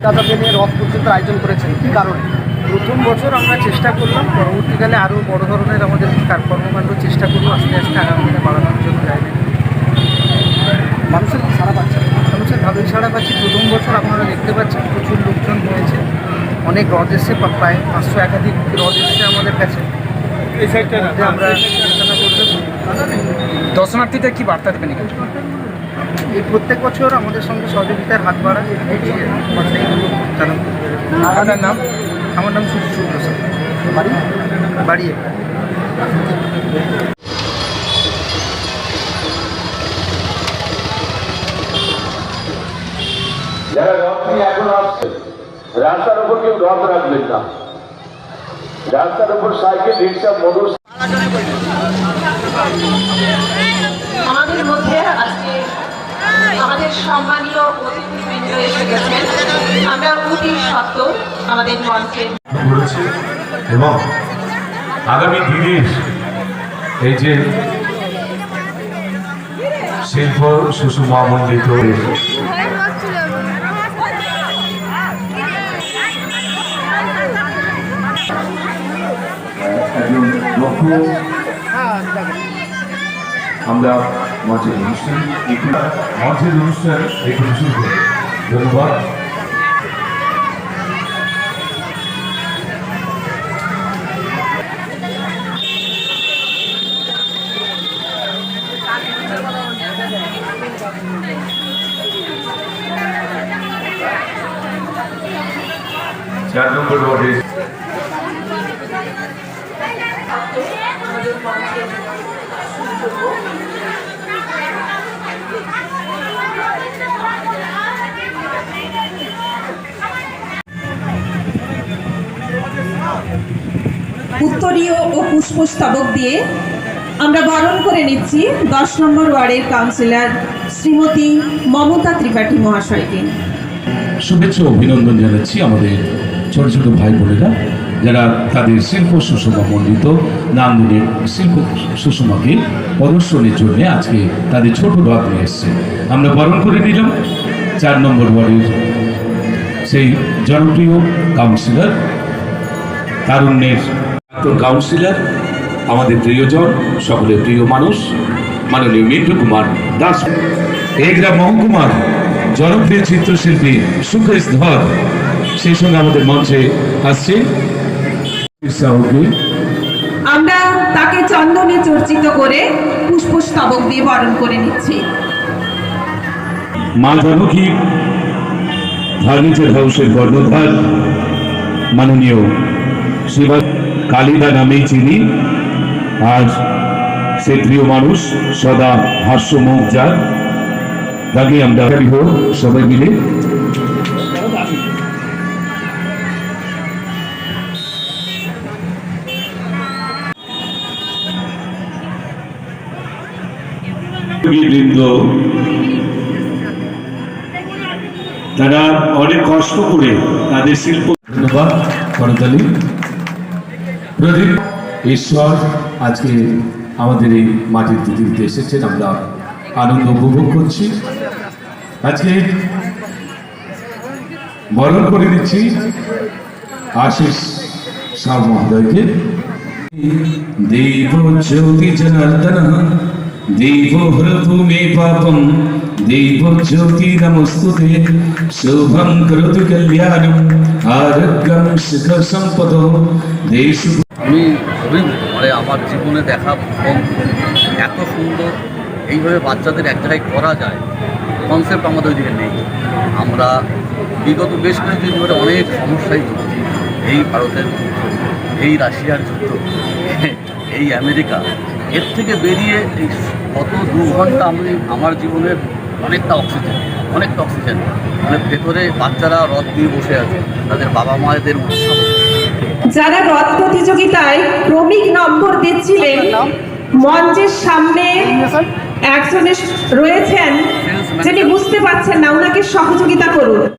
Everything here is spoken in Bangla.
দাদাকে নিয়ে রথ পর্যন্ত আয়োজন করেছেন। কি কারণে? প্রথম বছর আমরা চেষ্টা করলাম পরবর্তীকালে আরও বড় ধরনের আমাদের কার- কর্মকাণ্ড চেষ্টা করব আস্তে আস্তে আগামী দিনে বাড়ানোর জন্য মানুষের সারা পাচ্ছেন মানুষের ভালোই ছাড়া পাচ্ছি। প্রথম বছর আপনারা দেখতে পাচ্ছেন প্রচুর লোকজন হয়েছে অনেক হ্রদ এসছে প্রা- প্রায় পাঁচশো একাধিক হ্রদ এসছে আমাদের কাছে। এই সাইডটা আমরা দর্শনার্থীদের কি বার্তা দেবেন এখানে? এই প্রত্যেক বছর আমাদের সঙ্গে সহযোগিতার হাত বাড়া এই কথাই জানাব আপনার নাম? আমার নাম সুশীল সুপ্রসাদ বাড়ি? বাড়ি যারা রথ নিয়ে এখন আসছে রাস্তার উপর কেউ রথ রাখবেন না। রাস্তার উপর সাইকেল রিক্সা মোটর আমাদের সম্মানীয় অতিথিবৃন্দ এসে গেছেন। আমরা অতি সত্য আমাদের মঞ্চে এবং আগামী দিনের এই যে শিল্প সুষমামণ্ডিত একজন লক্ষ্য আমরা মঞ্চের অনুষ্ঠান মঞ্চের অনুষ্ঠান একটু শুরু করি ধন্যবাদ। চার নম্বর ওয়ার্ডে উত্তরীয় ও পুষ্পস্তবক দিয়ে আমরা বরণ করে নিচ্ছি দশ নম্বর ওয়ার্ডের কাউন্সিলর শ্রীমতী মমতা ত্রিপাঠী মহাশয়কে। শুভেচ্ছা অভিনন্দন জানাচ্ছি আমাদের ছোট ছোট ভাই বোনেরা, যারা তাদের শিল্প সুষমা মণ্ডিত নান্দনের শিল্প সুষমাকে প্রদর্শনের জন্য আজকে তাদের ছোট রথ নিয়ে এসছে। আমরা বরণ করে নিলাম চার নম্বর ওয়ার্ডের সেই জনপ্রিয় কাউন্সিলর, তারুণ্যের প্রাক্তন কাউন্সিলর আমাদের প্রিয়জন সকলের প্রিয় মানুষ মাননীয় মিন্টু কুমার দাস। এগরা মহকুমার জনপ্রিয় চিত্রশিল্পী সুকেশ ধর সেই সঙ্গে আমাদের মঞ্চে আসছে আমরা তাকে চন্দনে চর্চিত করে পুষ্পস্তবক দিয়ে বরণ করে নিচ্ছি। মা জানকী ফার্নিচার হাউসের কর্ণধার মাননীয় শিবা কালিদা নামেই চিনি। আর সে প্রিয় মানুষ সদা হাস্যমুখ যার তাকে আমরা সবাই মিলে। বৃন্দ, তারা অনেক কষ্ট করে তাদের শিল্প ধন্যবাদ, করতালি। প্রদীপ, ঈশ্বর, আজকে আমাদের এই মাটির পৃথিবীতে এসেছেন। আমরা আনন্দ উপভোগ করছি। আজকে বরণ করে দিচ্ছি আশিস শাহ মহোদয়কে। দেব জ্যোতি জনার্দন, দেব হৃদু মে পাপম, দেব জ্যোতি নমস্তুতে, শুভং করতু কল্যাণম আরোগ্যম সুখ সম্পদ দেশ আমি খুবই মানে আমার জীবনে দেখা প্রথম এত সুন্দর এইভাবে বাচ্চাদের এক জায়গায় করা যায় কনসেপ্ট আমাদের ওইদিকে নেই। আমরা বিগত বেশ কিছুদিন ধরে অনেক সমস্যায় ভুগছি। এই ভারতের যুদ্ধ, এই রাশিয়ার যুদ্ধ, এই আমেরিকা, এর থেকে বেরিয়ে এই কত দু ঘণ্টা আমি আমার জীবনের অনেকটা অক্সিজেন অনেকটা অক্সিজেন মানে ভেতরে বাচ্চারা রথ দিয়ে বসে আছে, তাদের বাবা মায়েদের উৎসাহ যারা রথ প্রতিযোগিতায় ক্রমিক নম্বর দিচ্ছিলেন, মঞ্চের সামনে একজনের রয়েছেন, যিনি বুঝতে পারছেন না ওনাকে সহযোগিতা করুন।